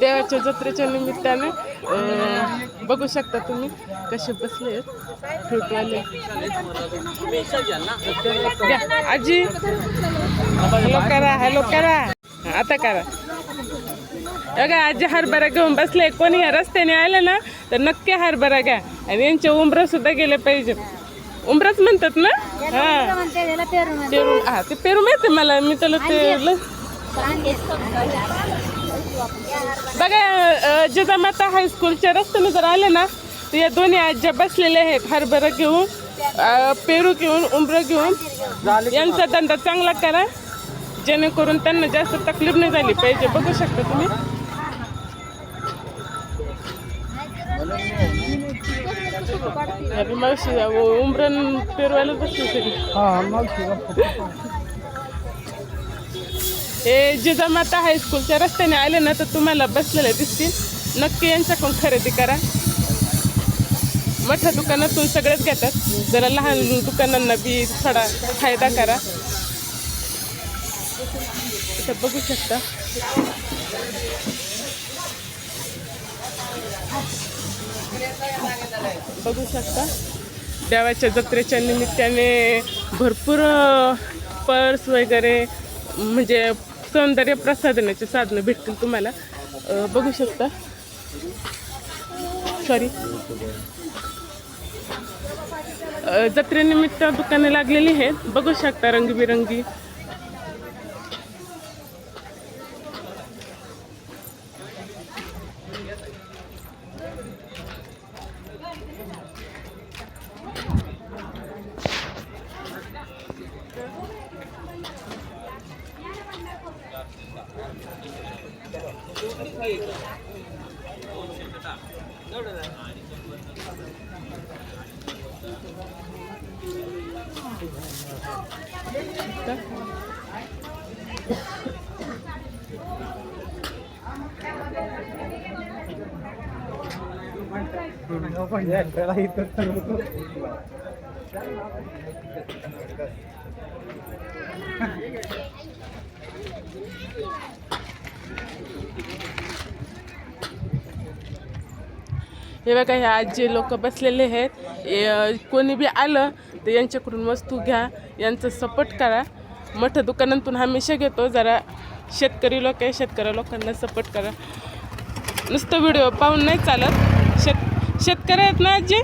देवाच्या जत्रेच्या निमित्ताने बघू शकता तुम्ही कसे बसले आहेत. आजी. हॅलो करा हॅलो करा. आता करा. बघा आजी हरभरा घेऊन बसले. कोणी या रस्त्याने आले ना तर नक्की हरभरा घ्या. आणि यांचे उमरं सुद्धा गेले पाहिजेत. उमरच म्हणतात ना? हा पेरू हा ते पेरू माहिती मला. मी त्याला ते. बघा जिजामाता हायस्कूलच्या रस्त्याने जर आले ना तर या दोन्ही आज्या बसलेल्या आहेत हरभरा घेऊन पेरू घेऊन उमरं घेऊन. यांचा धंदा चांगला करा. जेणेकरून त्यांना जास्त तकलीफ नाही झाली पाहिजे. बघू शकता तुम्ही. मावशी उमरन पेरवायला बसली तरी हे जिजामाता हायस्कूलच्या रस्त्याने आले ना तर तुम्हाला बसलेले दिसतील. नक्की यांच्याकडून खरेदी करा. मोठ्या दुकानातून सगळेच घेतात. जरा लहान दुकानांना बी थोडा फायदा करा. इथं बघू शकता. बघू शकता. देवाच्या जत्रेच्या निमित्ताने भरपूर पर्स वगैरे म्हणजे सौंदर्य प्रसाधनाची साधनं भेटतील तुम्हाला. बघू शकता. सॉरी जत्रेनिमित्त दुकाने लागलेली आहेत. बघू शकता रंगीबिरंगी. हे बघा ह्या जे लोक बसलेले आहेत कोणी बी आलं तर यांच्याकडून वस्तू घ्या. यांचं सपोर्ट करा. मोठ्या दुकानातून हमेशा घेतो. जरा शेतकरी लोक आहे शेतकरी लोकांना सपोर्ट करा. नुसतं व्हिडिओ पाहून नाही चालत. शेत शेतकरी आहेत ना आजी?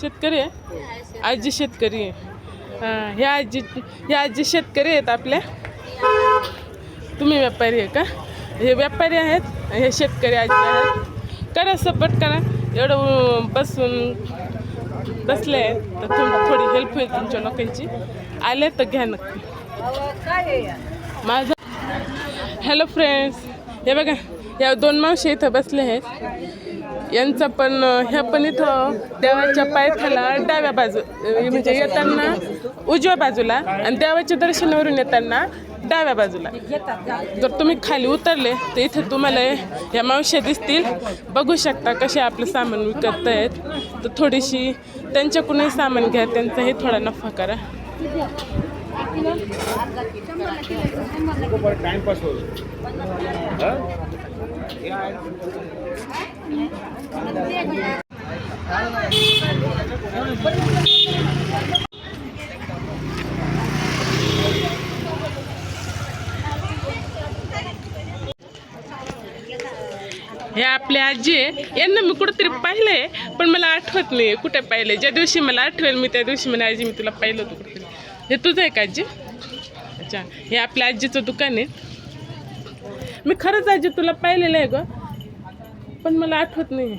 शेतकरी आहे? आजी शेतकरी आहे. हां ह्या आजी ह्या आजी शेतकरी आहेत आपल्या. तुम्ही व्यापारी आहे का? हे व्यापारी आहेत हे शेतकरी आजी आहेत. करा सपोर्ट करा. एवढं बसून बसले आहेत तर थोडी थोडी हेल्प होईल तुमच्या लोकांची आले तर घ्या नक्की. माझं हॅलो फ्रेंड्स हे बघा या दोन मावशी इथं बसले आहेत. यांचा पण ह्या पण इथं देवाच्या पायथ्याला डाव्या बाजू म्हणजे येताना उजव्या बाजूला आणि देवाच्या दर्शनावरून येताना डाव्या बाजूला. जर तुम्ही खाली उतरले तर इथे तुम्हाला ह्या मावश्या दिसतील. बघू शकता कसे आपलं सामान विकत आहेत तर थोडीशी त्यांच्याकडूनही सामान घ्या त्यांचाही थोडा नफा करा. टाइमपास हे आपले आजी आहे. यांना मी कुठंतरी पाहिलंय पण मला आठवत नाही कुठे पाहिले ज्या दिवशी मला आठवेल मी त्या दिवशी मला आजी मी तुला पाहिलं होतं कुठेतरी. हे तुझं आहे का आजी? अच्छा हे आपल्या आजीचं दुकान आहे. मी खरंच आजी तुला पाहिलेलं आहे गं पण मला आठवत नाही.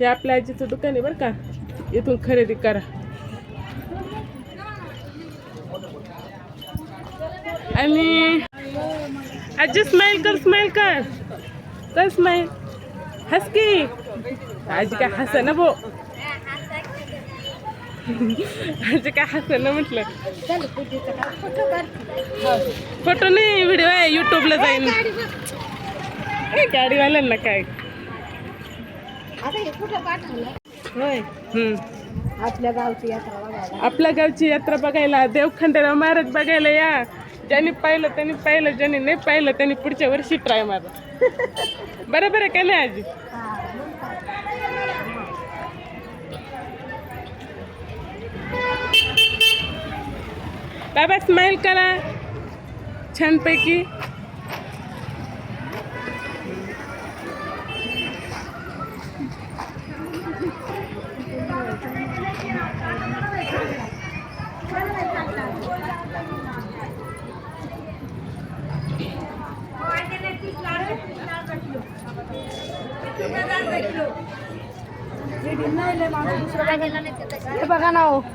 हे आपल्या आजीचं दुकान आहे बरं का. इथून खरेदी करा. आणि आजी स्माईल कर स्माईल कर. कर स्माईल हस की आजी काय हस ना भाऊ. आजी काय हस ना म्हटलं. फोटो नाही व्हिडिओ आहे युट्यूबला जाईन. ए, गाडीवाल्यांना काय? होय. आपल्या गावची यात्रा बघायला. आपल्या गावची यात्रा बघायला देवखंडेराव महाराज बघायला या. ज्यांनी पाहिलं त्यांनी पाहिलं ज्यांनी नाही पाहिलं त्यांनी पुढच्या वर्षी ट्राय मारा बरोबर आहे का नाही आजी? बाबा स्माईल करा. छानपैकी. बघा ना हो.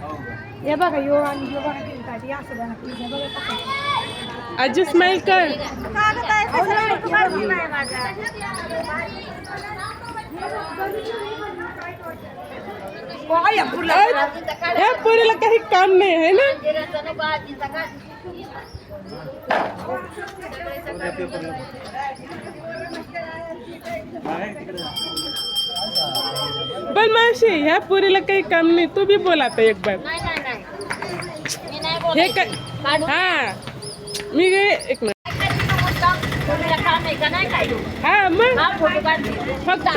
हे बघा यो आणि हे बघा किती काय ते असं हे बघा कसं. आजी स्माइल कर या पुरला. काही काम नाही आहे ना पण मावशी ह्या पोरीला काही काम नाही तू बी बोला आता एक बार हे काय? हा. मी गे- एक मिनिट. हा मग? फक्त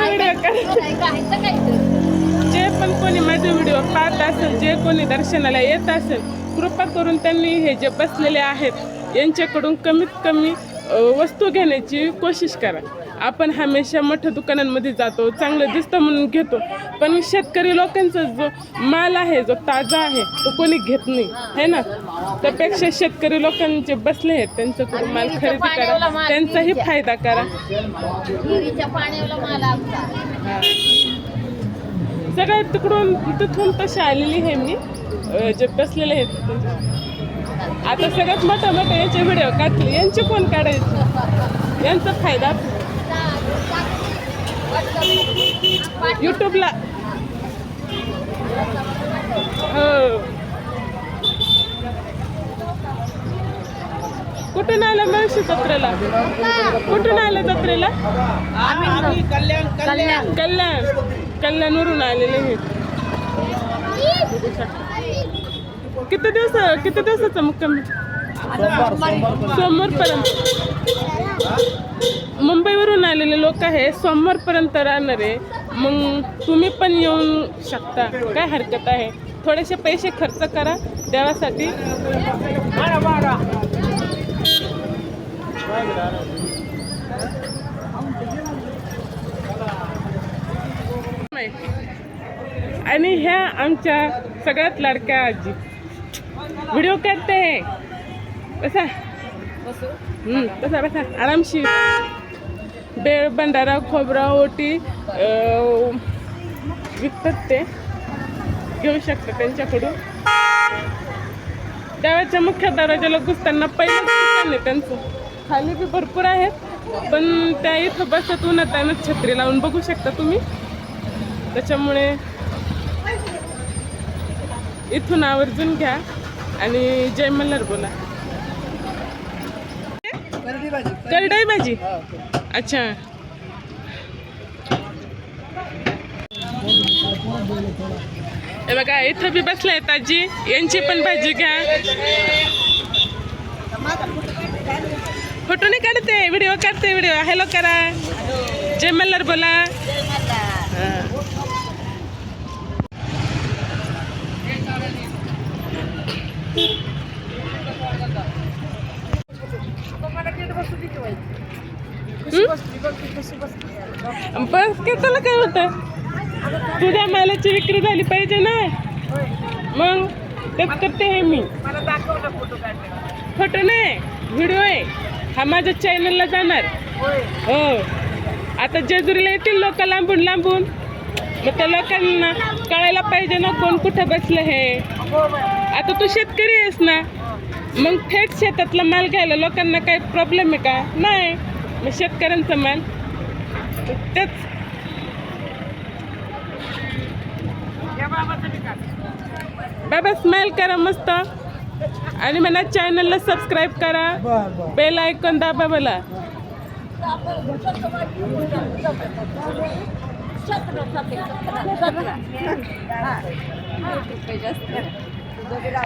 जे पण कोणी माझे व्हिडिओ पाहत असेल जे कोणी दर्शनाला येत असेल कृपा करून त्यांनी हे जे बसलेले आहेत यांच्याकडून कमीत कमी वस्तू घेण्याची कोशिश करा. आपण हमेशा मोठ्या दुकानांमध्ये जातो चांगलं दिसतं म्हणून घेतो. पण शेतकरी लोकांचा जो माल आहे जो ताजा आहे तो कोणी घेत नाही. है ना? त्यापेक्षा शेतकरी लोकांचे बसले आहेत त्यांच्याकडून माल खरेदी करा. त्यांचाही फायदा करा. सगळ्यात तिकडून तिथून तशी आलेली आहे मी. जे बसलेले आहेत. आता सगळ्यात मोठा मोठा याचे व्हिडिओ काढले यांचे कोण काढायचे. यांचा फायदा युट्यूबला. हो. कुठून आलं मावशी जत्रेला कुठून आलं जत्रेला? कल्याण. कल्याण. कल्याणवरून आलेले आहेत किती दिवस किती दिवसाचा मुक्काम? सोमवारपर्यंत. मुंबईवरून आलेले लोक आहे सोमवारपर्यंत राहणार आहे. मग तुम्ही पण येऊन शकता. काय हरकत आहे? थोडेसे पैसे खर्च करा देवासाठी. आणि ह्या आमच्या सगळ्यात लाडक्या आजी. व्हिडिओ काढते बसा हम्म, बसा बसा आरामशीर बेळ भंडारा खोबरा ओटी विकतात ते घेऊ शकता त्यांच्याकडून देवाच्या मुख्य दरवाजाला घुसताना पहिलं दुकान आहे त्यांचं खाली बी भरपूर आहेत पण त्या इथं बसत उन्हात आहे ना छत्री लावून बघू शकता तुम्ही त्याच्यामुळे इथून आवर्जून घ्या आणि जय मल्हार बोला करडाई भाजी? अच्छा. हे बघा इथं बी बसलाय ताजी. यांची पण भाजी घ्या. फोटो नाही काढते व्हिडिओ काढते व्हिडिओ. हॅलो करा. जय मल्हार बोला हा. हं? बस काय त्याला काय होतं मालाची विक्री झाली पाहिजे ना? मग तेच करते आहे मी. फोटो नाही व्हिडिओ आहे. हा माझ्या चॅनलला जाणार. हो. आता जेजुरीला येतील लोक लांबून लांबून. मग त्या लोकांना कळायला पाहिजे ना कोण कुठं बसलं हे. आता तू शेतकरी आहेस ना? मग थेट शेतातला माल घ्यायला लोकांना काही प्रॉब्लेम आहे का? नाही. मग शेतकऱ्यांचा माल. तेच बाबा स्माईल करा मस्त. आणि म्हणा चॅनलला सबस्क्राईब करा. बेल ऐकून दाबा मला.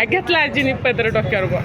घेतला आजीने पत्र डोक्यावर बा